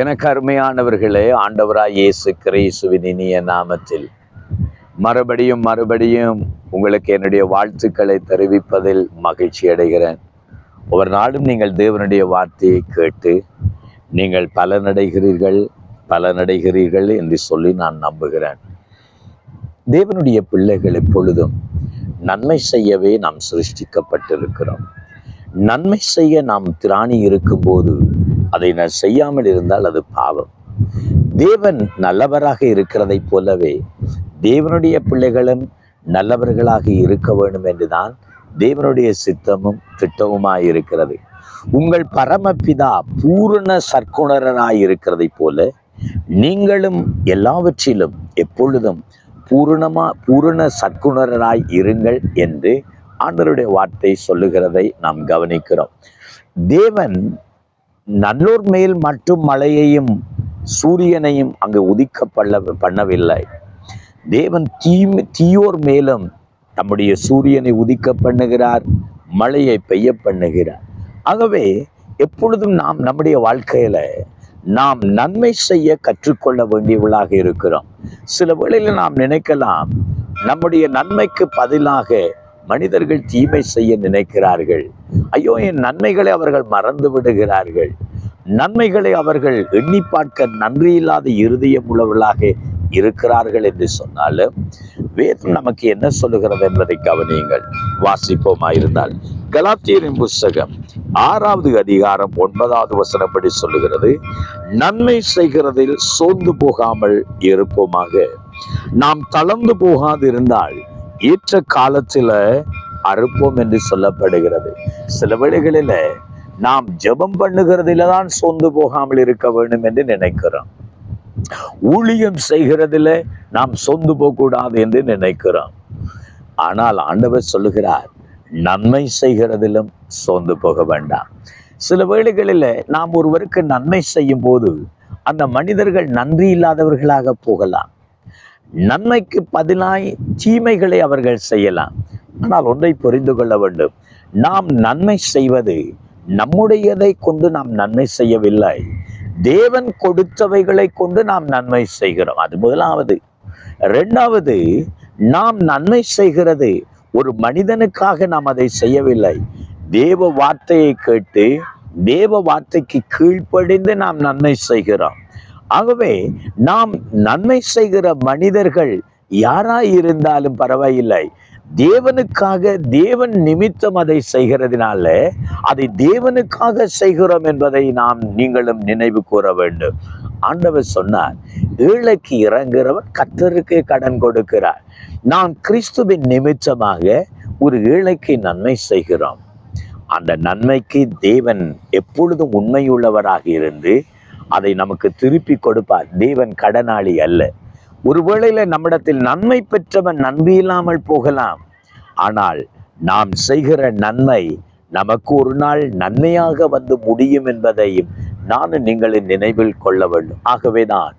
எனக்கு அருமையானவர்களே ஆண்டவராய் இயேசு கிரேசுவின் இனிய நாமத்தில். மறுபடியும் மறுபடியும் உங்களுக்கு என்னுடைய வாழ்த்துக்களை தெரிவிப்பதில் மகிழ்ச்சி அடைகிறேன். ஒவ்வொரு நாளும் நீங்கள் தேவனுடைய வார்த்தையை கேட்டு நீங்கள் பலனடைகிறீர்கள் பலனடைகிறீர்கள் என்று சொல்லி நான் நம்புகிறேன். தேவனுடைய பிள்ளைகள் எப்பொழுதும் நன்மை செய்யவே நாம் சிருஷ்டிக்கப்பட்டிருக்கிறோம். நன்மை செய்ய நாம் திராணி இருக்கும்போது அதை நான் செய்யாமல் இருந்தால் அது பாவம். தேவன் நல்லவராக இருக்கிறதைப் போலவே தேவனுடைய பிள்ளைகளும் நல்லவர்களாக இருக்க வேண்டும் என்றுதான் தேவனுடைய சித்தமும் திட்டமுமாய் இருக்கிறது. உங்கள் பரமபிதா பூரண சற்குணரராய் இருக்கிறதைப் போல நீங்களும் எல்லாவற்றிலும் எப்பொழுதும் பூரணமா பூரண சற்குணரராய் இருங்கள் என்று ஆண்டருடைய வார்த்தை சொல்லுகிறதை நாம் கவனிக்கிறோம். தேவன் நல்லோர் மேல் மட்டும் மழையையும் சூரியனையும் அங்கு உதிக்க பண்ண பண்ணவில்லை. தேவன் தீ தீயோர் மேலும் தம்முடைய சூரியனை உதிக்க பண்ணுகிறார் மழையை பெய்ய பண்ணுகிறார். ஆகவே எப்பொழுதும் நாம் நம்முடைய வாழ்க்கையில நாம் நன்மை செய்ய கற்றுக்கொள்ள வேண்டியவளாக இருக்கிறோம். சில வேளையில் நாம் நினைக்கலாம் நம்முடைய நன்மைக்கு பதிலாக மனிதர்கள் தீமை செய்ய நினைக்கிறார்கள். ஐயோ என் நன்மைகளை அவர்கள் மறந்து விடுகிறார்கள். நன்மைகளை அவர்கள் எண்ணி பார்க்க நன்றி இல்லாத இருதயம் உள்ளவர்களாக இருக்கிறார்கள் என்று சொன்னாலும் வேதம் நமக்கு என்ன சொல்லுகிறது என்பதை கவனியுங்கள். வாசிப்போமா இருந்தால் கலாத்தியரின் புஸ்தகம் ஆறாவது அதிகாரம் ஒன்பதாவது வசனப்படி சொல்லுகிறது நன்மை செய்கிறதில் சோர்ந்து போகாமல் இருப்போமாக. நாம் தளர்ந்து போகாதிருந்தால் ஏற்ற காலத்தில் அறுப்போம் என்று சொல்லப்படுகிறது. சில வேளைகளில நாம் ஜெபம் பண்ணுகிறதில தான் சோர்ந்து போகாமல் இருக்க வேண்டும் என்று நினைக்கிறோம். ஊழியம் செய்கிறதில நாம் சொந்து போகக்கூடாது என்று நினைக்கிறோம். ஆனால் ஆண்டவர் சொல்லுகிறார் நன்மை செய்கிறதிலும் சோர்ந்து போக வேண்டாம். சில வேளைகளில் நாம் ஒருவருக்கு நன்மை செய்யும் போது அந்த மனிதர்கள் நன்றி இல்லாதவர்களாக போகலாம். நன்மைக்கு பதிலாய் தீமைகளை அவர்கள் செய்யலாம். ஆனால் ஒன்றை புரிந்து கொள்ள வேண்டும். நாம் நன்மை செய்வது நம்முடையதை கொண்டு நாம் நன்மை செய்யவில்லை. தேவன் கொடுத்தவைகளை கொண்டு நாம் நன்மை செய்கிறோம். அது முதலாவது. இரண்டாவது நாம் நன்மை செய்கிறது. ஒரு மனிதனுக்காக நாம் அதை செய்யவில்லை. தேவ வார்த்தையை கேட்டு தேவ வார்த்தைக்கு கீழ்ப்படிந்து நாம் நன்மை செய்கிறோம். ஆகவே நாம் நன்மை செய்கிற மனிதர்கள் யாராய் இருந்தாலும் பரவாயில்லை. தேவனுக்காக தேவன் நிமித்தம் அதை செய்கிறதுனால அதை தேவனுக்காக செய்கிறோம் என்பதை நாம் நீங்களும் நினைவு கூற வேண்டும். ஆண்டவர் சொன்னார் ஏழைக்கு இறங்குகிறவன் கத்தருக்கு கடன் கொடுக்கிறார். நாம் கிறிஸ்துவின் நிமித்தமாக ஒரு ஏழைக்கு நன்மை செய்கிறோம். அந்த நன்மைக்கு தேவன் எப்பொழுதும் உண்மையுள்ளவராக இருந்து அதை நமக்கு திருப்பி கொடுப்பார். தேவன் கடனாளி அல்ல. ஒருவேளையில நம்மிடத்தில் நன்மை பெற்றவன் நன்மை இல்லாமல் போகலாம். ஆனால் நாம் செய்கிற நன்மை நமக்கு ஒரு நாள் நன்மையாக வந்து முடியும் என்பதையும் நானும் நீங்களின் நினைவில் கொள்ள வேண்டும். ஆகவே தான்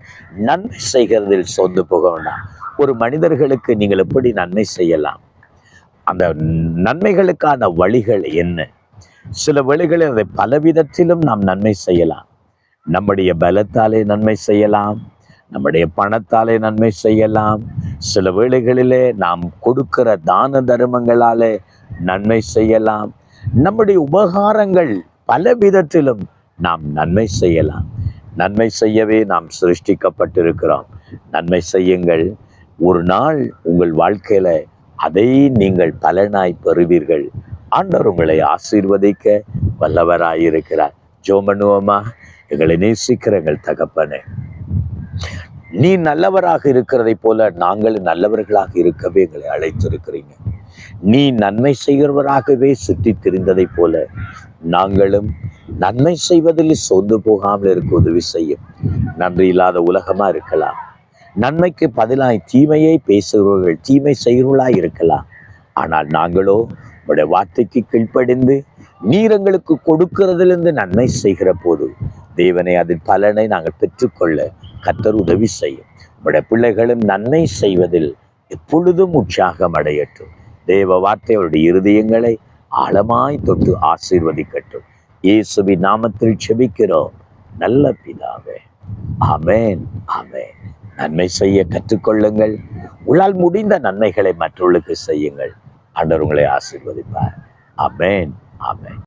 நன்மை செய்கிறதில் சொந்து போக வேண்டாம். ஒரு மனிதர்களுக்கு நீங்கள் எப்படி நன்மை செய்யலாம்? அந்த நன்மைகளுக்கான வழிகள் என்ன? சில வழிகளில் அதை பலவிதத்திலும் நாம் நன்மை செய்யலாம். நம்முடைய பலத்தாலே நன்மை செய்யலாம். நம்முடைய பணத்தாலே நன்மை செய்யலாம். சில வேளைகளிலே நாம் கொடுக்கிற தான தர்மங்களாலே நன்மை செய்யலாம். நம்முடைய உபகாரங்கள் பல விதத்திலும் நாம் நன்மை செய்யலாம். நன்மை செய்யவே நாம் சிருஷ்டிக்கப்பட்டிருக்கிறோம். நன்மை செய்யுங்கள். ஒரு நாள் உங்கள் வாழ்க்கையில அதை நீங்கள் பலனாய் பெறுவீர்கள். ஆண்டவர் உங்களை ஆசீர்வதிக்க வல்லவராயிருக்கிறார். ஜோமனுவமா எங்களை நேசிக்கிற எங்கள் தகப்பனே. நீ நல்லவராக இருக்கிறதை போல நாங்களும் நல்லவர்களாக இருக்கவே எங்களை அழைத்திருக்கிறீங்க. நீ நன்மை செய்கிறவராகவே சுற்றி திரிந்ததை போல நாங்களும் நன்மை செய்வதில் சொந்து போகாமல் இருக்க உதவி செய்யும். நன்றி இல்லாத உலகமா இருக்கலாம். நன்மைக்கு பதிலாய் தீமையை பேசுகிறவர்கள் தீமை செய்கிறவர்களாய் இருக்கலாம். ஆனால் நாங்களோ உடைய வார்த்தைக்கு கீழ்ப்படிந்து நீர் எங்களுக்கு கொடுக்கிறதிலிருந்து நன்மை செய்கிற போது தேவனை அதன் பலனை நாங்கள் பெற்றுக்கொள்ள கத்தர் உதவி செய்யும். உடைய பிள்ளைகளும் நன்மை செய்வதில் எப்பொழுதும் உற்சாகம் அடையட்டும். தேவ வார்த்தை அவருடைய இருதயங்களை ஆழமாய் தொட்டு ஆசீர்வதிக்கட்டும். இயேசுவி நாமத்தில் செபிக்கிறோம். நல்ல பிதாவே. அமேன் அமேன் நன்மை செய்ய கற்றுக்கொள்ளுங்கள். உங்களால் முடிந்த நன்மைகளை மற்றவர்களுக்கு செய்யுங்கள். ஆண்டவர் உங்களை ஆசீர்வதிப்பார். அமேன் அமேன்